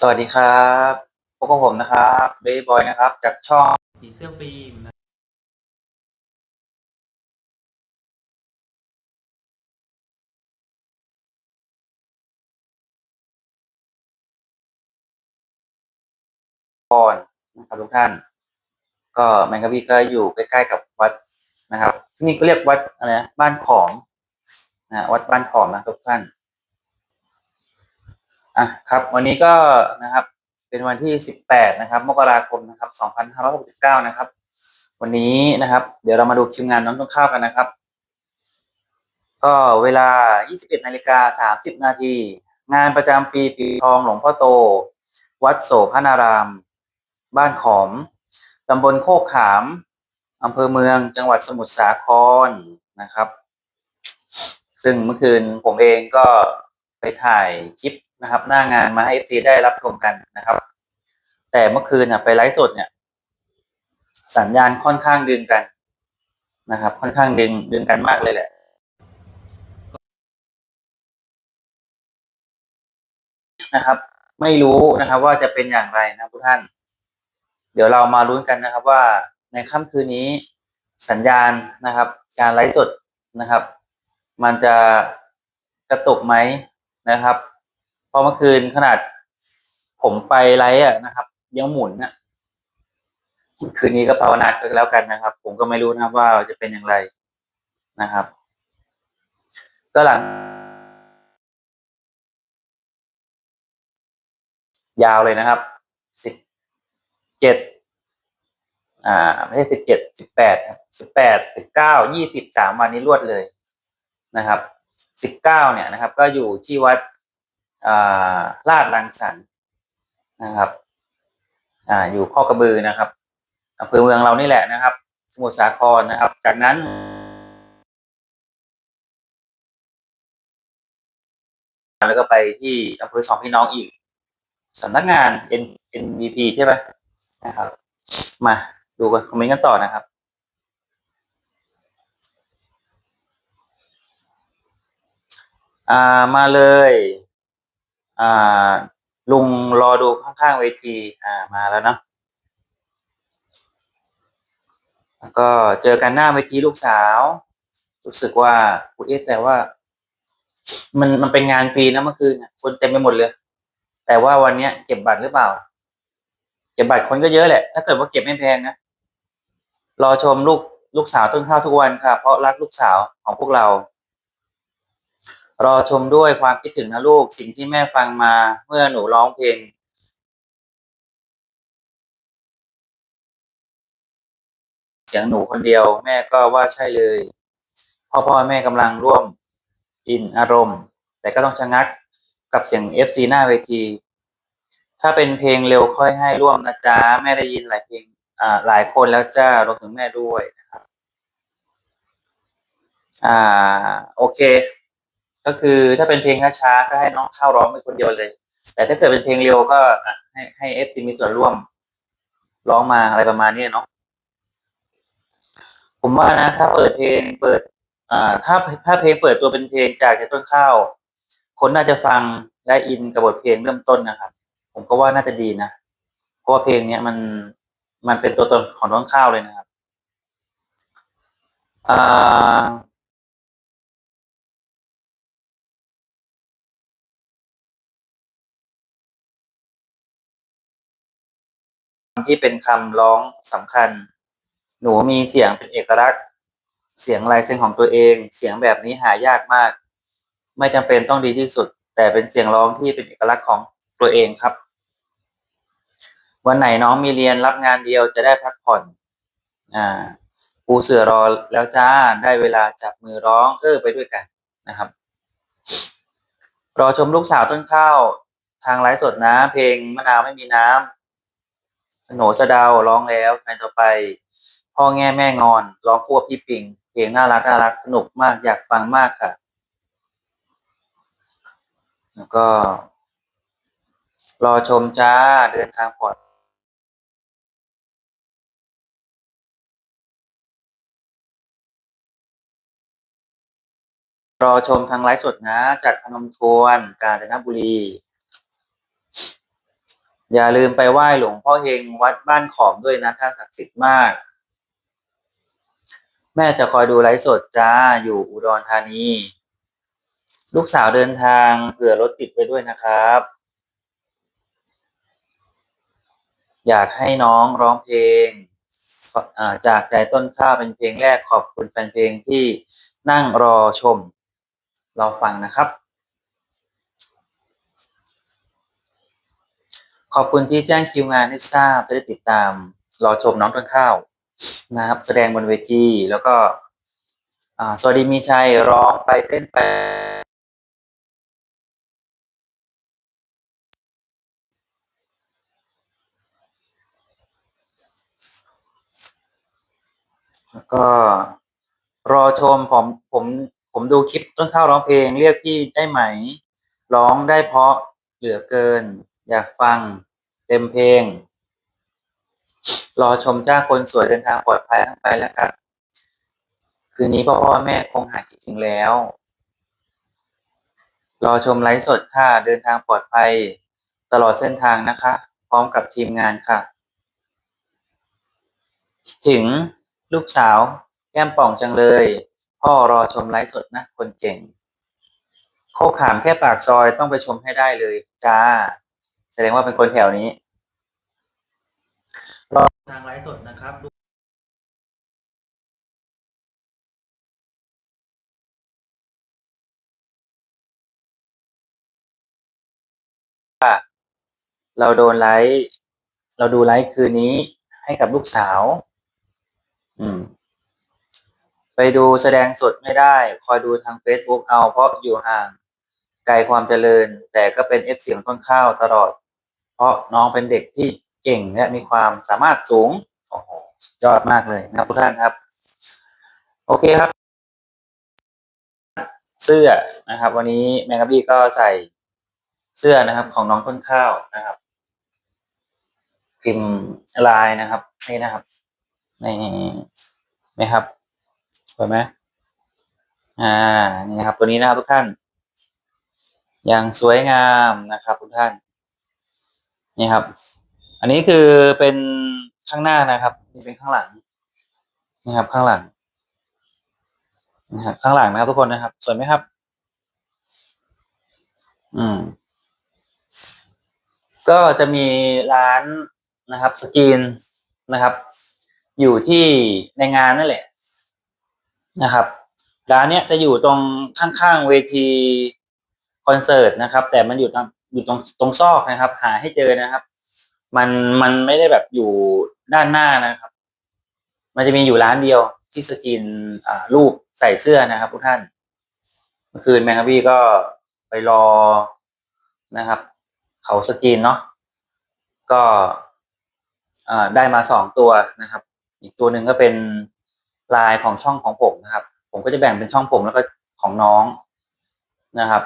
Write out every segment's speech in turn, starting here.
สวัสดีครับพบกับผมนะครับเบย์บอยนะครับ จากช่องผีเสื้อฟิล์มนะก่อนนะครับทุกท่าน ก็แมงกะพี่ก็อยู่ใกล้ๆกับวัดนะครับ ที่นี่ก็เรียกวัดอะไรนะบ้านขอมนะวัดบ้านขอมนะทุกท่าน อะครับ วันนี้ก็นะครับ เป็นวันที่ 18 นะครับ มกราคมนะครับ2569 นะครับ วันนี้นะครับ เดี๋ยวเรามาดูคิวงานน้องต้นข้าวกันนะครับ ก็เวลา 21นาฬิกา30 นาทีงานประจำปีปีทองหลวงพ่อโต วัดโสพนาราม บ้านขอมตำบลโคกขามอำเภอเมืองจังหวัดสมุทรสาครนะครับ ซึ่งเมื่อคืนผมเองก็ไปถ่ายคลิป นะครับ หน้างานมาให้ FC ได้รับชมกันนะครับ แต่เมื่อคืนน่ะไปไลฟ์สดเนี่ย สัญญาณค่อนข้างดึงกันนะครับ ค่อนข้างดึงดึงกันมากเลยแหละนะครับ ไม่รู้นะครับ ว่าจะเป็นอย่างไรนะทุกท่าน เดี๋ยวเรามาลุ้นกันนะครับ ว่าในค่ำคืนนี้สัญญาณนะครับ การไลฟ์สดนะครับ มันจะกระตุกไหมนะครับ ราะเมื่อคืนขนาด ผมไปไลฟ์อะนะครับยังหมุนอะคืนนี้ก็ภาวนากันแล้วกันนะครับ ผมก็ไม่รู้นะครับว่าจะเป็นอย่างไรนะครับ ก็หลัง ยาวเลยนะครับสิบเจ็ดอ่า ไม่ใช่สิบเจ็ดสิบแปดสิบแปดสิบเก้ายี่สิบสามวันนี้รวดเลยนะครับสิบเก้าเนี่ยนะครับ ก็อยู่ที่วัด ลาดลังสรรค์นะครับอ่าอยู่ข้อกระบือนะครับอำเภอเมืองเรานี่แหละนะครับ สมุทรสาครนะครับ จากนั้นแล้วก็ไปที่อำเภอสองพี่น้องอีกสำนักงาน N NVP ใช่ไหมนะครับ มาดูกันคอมเมนต์กันต่อนะครับอ่ามาเลย อ่า ลุงรอดูข้างๆเวทีอ่ามาแล้วเนาะแล้วก็เจอกันหน้าเวทีลูกสาว รู้สึกว่าคุเอสแต่ว่า มันมันเป็นงานฟรีนะเมื่อคืนคนเต็มไปหมดเลย แต่ว่าวันเนี้ยเก็บบัตรหรือเปล่า เก็บบัตรคนก็เยอะแหละ ถ้าเกิดว่าเก็บไม่แพงนะ รอชมลูกลูกสาวต้นข้าวทุกวันค่ะ เพราะรักลูกสาวของพวกเรา รอชมด้วยความคิดถึงนะลูกสิ่งที่แม่ฟังมาเมื่อหนูร้องเพลงเสียงหนูคนเดียว แม่ก็ว่าใช่เลยพ่อพ่อแม่กำลังร่วมอินอารมณ์ แต่ก็ต้องชะงักกับเสียง FC หน้าเวที ถ้าเป็นเพลงเร็วค่อยให้ร่วมนะจ๊ะแม่ได้ยินหลายเพลงอ่าหลายคนแล้วจ้ารวมถึงแม่ด้วยนะครับอ่าโอเค ก็คือถ้าเป็นเพลงช้าๆก็ให้น้องเข้าร้องเป็นคนเดียวเลย แต่ถ้าเกิดเป็นเพลงเร็วก็ให้ให้เอฟซีมีส่วนร่วมร้องมาอะไรประมาณนี้เนาะผมว่านะถ้าเปิดเพลงเปิด อ่า ถ้าถ้าเพลงเปิดตัวเป็นเพลงจากจากต้นข้าว คนน่าจะฟังและอินกับบทเพลงเริ่มต้นนะครับ ผมก็ว่าน่าจะดีนะเพราะว่าเพลงเนี้ยมันมันเป็นตัวตนของต้นข้าวเลยนะครับอ่า ที่เป็นคำร้องสำคัญ หนูมีเสียงเป็นเอกลักษณ์ เสียงลายเซ็นของตัวเอง เสียงแบบนี้หายากมาก ไม่จำเป็นต้องดีที่สุด แต่เป็นเสียงร้องที่เป็นเอกลักษณ์ของตัวเองครับ วันไหนน้องมีเรียนรับงานเดียวจะได้พักผ่อน อ่าปูเสือรอแล้วจ้าได้เวลาจับมือร้องเออไปด้วยกันนะครับ รอชมลูกสาวต้นข้าว ทางไลฟ์สดนะ เพลงมะนาวไม่มีน้ำ สโหนสะดาวร้องแล้วในต่อไป พ่อแง่แม่งอน ร้องควบพี่ปิงเพลงน่ารักน่ารักสนุกมากอยากฟังมากค่ะ แล้วก็ รอชมจ้าเดินทางปลอดรอชมทางไลฟ์สดนะจากพนมทวนกาญจนบุรี อย่าลืมไปไหว้หลวงพ่อเฮงวัดบ้านขอมด้วยนะท่านศักดิ์สิทธิ์มาก แม่จะคอยดูไลฟ์สดจ้าอยู่อุดรธานี ลูกสาวเดินทางเผื่อรถติดไปด้วยนะครับ อยากให้น้องร้องเพลงจากใจต้นข้าวเป็นเพลงแรกขอบคุณแฟนเพลงที่นั่งรอชม รอฟังนะครับ ขอบคุณที่แจ้งคิวงานให้ทราบจะได้ติดตาม รอชมน้องต้นข้าวนะครับ แสดงบนเวทีแล้วก็สวัสดีมีชัยร้องไปเต้นไปแล้วก็รอชมผมผมผมดูคลิปต้นข้าวร้องเพลง เรียกพี่ได้ไหม ร้องได้เพราะเหลือเกิน อยากฟัง เต็มเพลง รอชมจ้าคนสวยเดินทางปลอดภัยทั้งไปแล้วครับ คืนนี้พ่อพ่อแม่คงหายคิดถึงแล้ว รอชมไลฟ์สดค่ะ เดินทางปลอดภัย ตลอดเส้นทางนะคะ พร้อมกับทีมงานค่ะ ถึงลูกสาว แก้มป่องจังเลย พ่อรอชมไลฟ์สดนะ คนเก่งโคขามแค่ปากซอยต้องไปชมให้ได้เลย จ้า แสดงว่าเป็นคนแถวนี้รอทางไลฟ์สดนะครับเราโดนไลฟ์เราดูไลฟ์คืนนี้ให้กับลูกสาว อืม ไปดูแสดงสดไม่ได้ คอยดูทาง Facebook เอาเพราะอยู่ห่าง ไกลความเจริญ แต่ก็เป็นเอฟเสียงต้นข้าวตลอด เพราะน้องเป็นเด็กที่เก่งและมีความสามารถสูงโอ้โหสุดยอดมากเลยนะทุกท่านครับ โอเคครับ เสื้อนะครับ วันนี้แมงกะบี้ก็ใส่เสื้อนะครับ ของน้องต้นข้าวนะครับพิมพ์ลายนะครับนี่นะครับนี่ไหมครับสวยไหมอ่านี่นะครับ ตัวนี้นะครับทุกท่าน อย่างสวยงามนะครับทุกท่าน นี่ครับ อันนี้คือเป็นข้างหน้านะครับ นี่เป็นข้างหลังนะครับ ข้างหลังนะครับข้างหลังนะครับทุกคนนะครับสวยไหมครับ อืม ก็จะมีร้านนะครับ สกรีนนะครับ อยู่ที่ในงานนั่นแหละนะครับ ร้านเนี้ยจะอยู่ตรงข้างๆเวทีคอนเสิร์ตนะครับ แต่มันอยู่ตรง อยู่ตรงตรงซอกนะครับ หาให้เจอนะครับ มันมันไม่ได้แบบอยู่ด้านหน้านะครับ มันจะมีอยู่ร้านเดียวที่สกรีนอ่ารูปใส่เสื้อนะครับทุกท่าน เมื่อคืนแมงกะบี้ก็ไปรอนะครับ เขาสกรีนเนาะก็อ่าได้มาสองตัวนะครับ อีกตัวหนึ่งก็เป็นลายของช่องของผมนะครับ ผมก็จะแบ่งเป็นช่องผมแล้วก็ของน้องนะครับ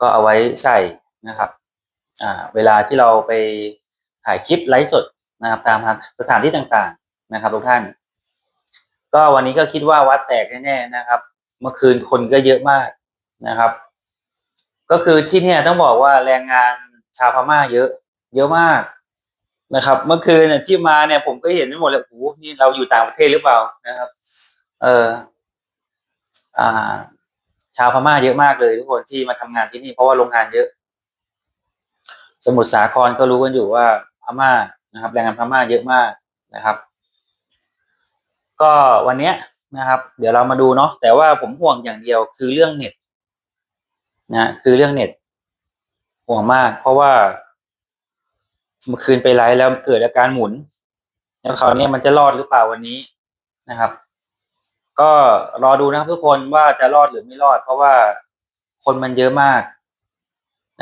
ก็เอาไว้ใส่ นะครับอ่าเวลาที่เราไปถ่ายคลิปไลฟ์สดนะครับ ตามสถานที่ต่างๆนะครับทุกท่าน ก็วันนี้ก็คิดว่าวัดแตกแน่ๆนะครับ เมื่อคืนคนก็เยอะมากนะครับ ก็คือที่เนี่ยต้องบอกว่าแรงงานชาวพม่าเยอะ เยอะมากนะครับ เมื่อคืนเนี่ยที่มาเนี่ยผมก็เห็นไม่หมดเลยโอ้โหนี่เราอยู่ต่างประเทศหรือเปล่านะครับ เอออ่า ชาวพม่าเยอะมากเลยทุกคนที่มาทำงานที่นี่เพราะว่าโรงงานเยอะ สมุทรสาครก็รู้กันอยู่ว่าพม่านะครับ แรงงานพม่าเยอะมากนะครับ ก็วันเนี้ยนะครับ เดี๋ยวเรามาดูเนาะแต่ว่าผมห่วงอย่างเดียวคือเรื่องเน็ตนะคือเรื่องเน็ตห่วงมาก เพราะว่าเมื่อคืนไปไลฟ์แล้วเกิดอาการหมุนแล้วคราวนี้มันจะรอดหรือเปล่าวันนี้นะครับ ก็รอดูนะครับทุกคนว่าจะรอดหรือไม่รอด เพราะว่าคนมันเยอะมาก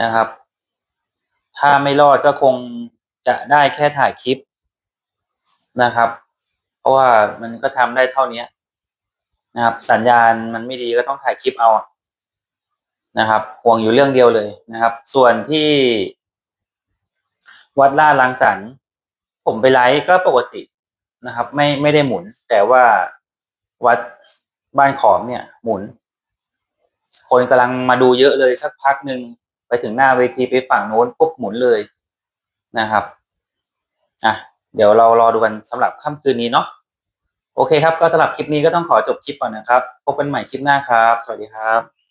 นะครับ ถ้าไม่รอดก็คงจะได้แค่ถ่ายคลิปนะครับ เพราะว่ามันก็ทำได้เท่านี้นะครับ สัญญาณมันไม่ดีก็ต้องถ่ายคลิปเอานะครับ ห่วงอยู่เรื่องเดียวเลยนะครับ ส่วนที่วัดล่าดลังสรรผมไปไลฟ์ก็ปกตินะครับ ไม่ไม่ได้หมุน แต่ว่าวัดบ้านขอมเนี่ย หมุน คนกำลังมาดูเยอะเลยสักพักหนึ่ง ถึงหน้าเวทีไปฝั่งโน้นปุ๊บหมุนเลยนะครับอะเดี๋ยวเรารอดูกันสำหรับค่ำคืนนี้เนาะโอเคครับก็สำหรับคลิปนี้ก็ต้องขอจบคลิปก่อนนะครับ พบกันใหม่คลิปหน้าครับ สวัสดีครับ